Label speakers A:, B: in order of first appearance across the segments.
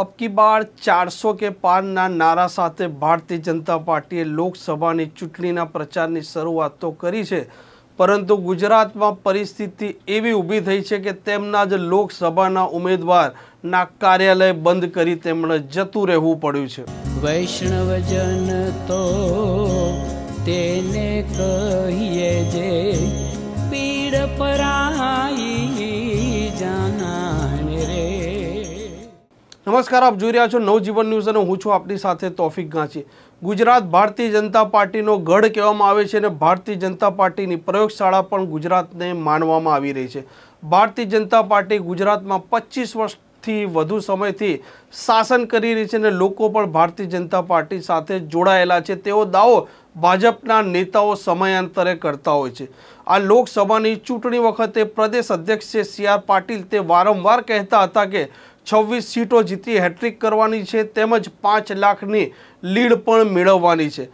A: અબકી બાર ચારસો કે પારના નારા સાથે ભારતીય જનતા પાર્ટીએ લોકસભાની ચૂંટણીના પ્રચારની શરૂઆત તો કરી છે, પરંતુ ગુજરાતમાં પરિસ્થિતિ એવી ઊભી થઈ છે કે તેમના જ લોકસભાના ઉમેદવારના કાર્યાલય બંધ કરી તેમણે જતું રહેવું પડ્યું છે.
B: વૈષ્ણવજન તો તેને કહીએ જે પીડ પરાઈ
A: નમસ્કાર, આપ જોઈ રહ્યા છો નવજીવન ન્યૂઝ અને હું છું આપની સાથે તોફિક ગાંચી. ગુજરાત ભારતીય જનતા પાર્ટીનો ગઢ કહેવામાં આવે છે અને ભારતીય જનતા પાર્ટીની પ્રયોગશાળા પણ ગુજરાતને માનવામાં આવી રહી છે. ભારતીય જનતા પાર્ટી ગુજરાતમાં પચીસ વર્ષથી વધુ સમયથી શાસન કરી રહી છે અને લોકો પણ ભારતીય જનતા પાર્ટી સાથે જોડાયેલા છે. તેવો દાવો ભાજપના નેતાઓ સમયાંતરે કરતા હોય છે. આ લોકસભાની ચૂંટણી વખતે પ્રદેશ અધ્યક્ષ છે સી આર પાટીલ તે વારંવાર કહેતા હતા કે છવ્વીસ સીટો જીતી હેટ્રિક કરવાની છે તેમજ પાંચ લાખની લીડ પણ મેળવવાની છે.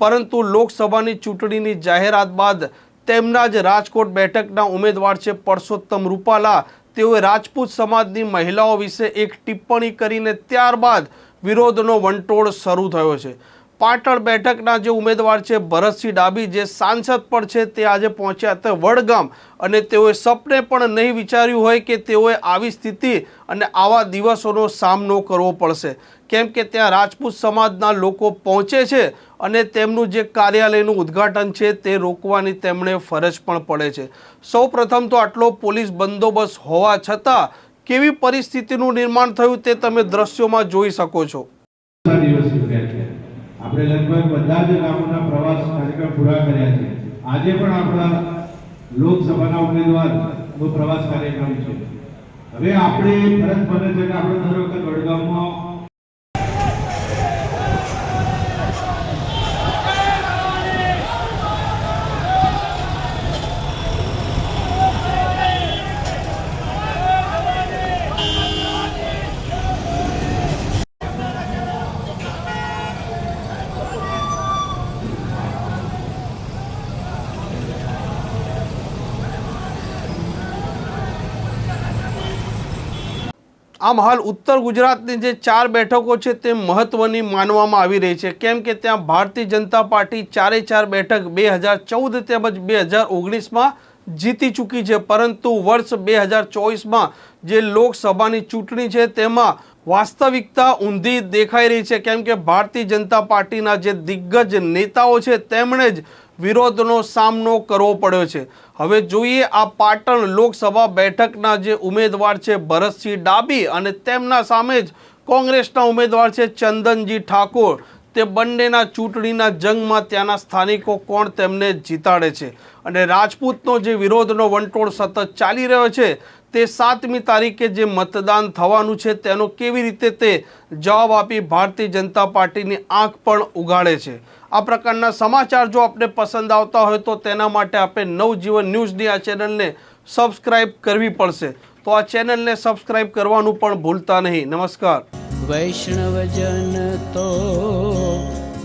A: પરંતુ લોકસભાની ચૂંટણીની જાહેરાત બાદ તેમના જ રાજકોટ બેઠકના ઉમેદવાર છે પરસોત્તમ રૂપાલા. તેઓએ રાજપૂત સમાજની મહિલાઓ વિશે એક ટિપ્પણી કરીને ત્યારબાદ વિરોધનો વંટોળ શરૂ થયો છે. પાટણ બેઠકના જે ઉમેદવાર છે ભરતસિંહ ડાબી, જે સાંસદ પણ છે તે આજે પહોંચ્યા હતા વડગામ. અને તેઓએ સપને પણ નહીં વિચાર્યું હોય કે તેઓએ આવી સ્થિતિ અને આવા દિવસોનો સામનો કરવો પડશે. કેમ કે ત્યાં રાજપૂત સમાજના લોકો પહોંચે છે અને તેમનું જે કાર્યાલયનું ઉદ્ઘાટન છે તે રોકવાની તેમણે ફરજ પણ પડે છે. સૌપ્રથમ તો આટલો પોલીસ બંદોબસ્ત હોવા છતાં કેવી પરિસ્થિતિનું નિર્માણ થયું તે તમે દ્રશ્યોમાં જોઈ શકો
C: છો. આપણે લગભગ બધા જ ગામોના પ્રવાસ કાર્યક્રમ પૂરા કર્યા છે. આજે પણ આપણા લોકસભાના ઉમેદવારનો પ્રવાસ કાર્યક્રમ છે. હવે આપણે ફરજ બને છે કે આપણે દર વખત વડગામમાં
A: આમ હાલ ઉત્તર ગુજરાતની જે ચાર બેઠકો છે તે મહત્વની માનવામાં આવી રહી છે. કેમ કે ત્યાં ભારતીય જનતા પાર્ટી ચારે ચાર બેઠક બે હજાર ચૌદ તેમજ બે હજાર ઓગણીસમાં જીતી ચૂકી છે. પરંતુ વર્ષ બે હજાર ચોવીસમાં જે લોકસભાની ચૂંટણી છે તેમાં વાસ્તવિકતા ઊંધી દેખાઈ રહી છે. કેમ કે ભારતીય જનતા પાર્ટીના જે દિગ્ગજ નેતાઓ છે તેમણે જ વિરોધનો સામનો કરવો પડ્યો છે. હવે જોઈએ આ પાટણ લોકસભા બેઠકના જે ઉમેદવાર છે ભરતસિંહ ડાબી અને તેમના સામે જ કોંગ્રેસના ઉમેદવાર છે ચંદનજી ઠાકોર. તે બંનેના ચૂંટણીના જંગમાં ત્યાંના સ્થાનિકો કોણ તેમને જીતાડે છે. અને રાજપૂતનો જે વિરોધનો વંટોળ સતત ચાલી રહ્યો છે, તે સાતમી તારીખે જે મતદાન થવાનું છે, તેનો કેવી રીતે તે જવાબ આપી ભારતીય જનતા પાર્ટીની આંખ પણ ઉગાડે છે. આ પ્રકારના સમાચાર જો આપને પસંદ આવતા હોય તો તેના માટે આપણે નવજીવન ન્યૂઝની આ ચેનલને સબસ્ક્રાઇબ કરવી પડશે. તો આ ચેનલને સબસ્ક્રાઇબ કરવાનું પણ ભૂલતા નહીં. નમસ્કાર.
B: વૈષ્ણવજન તો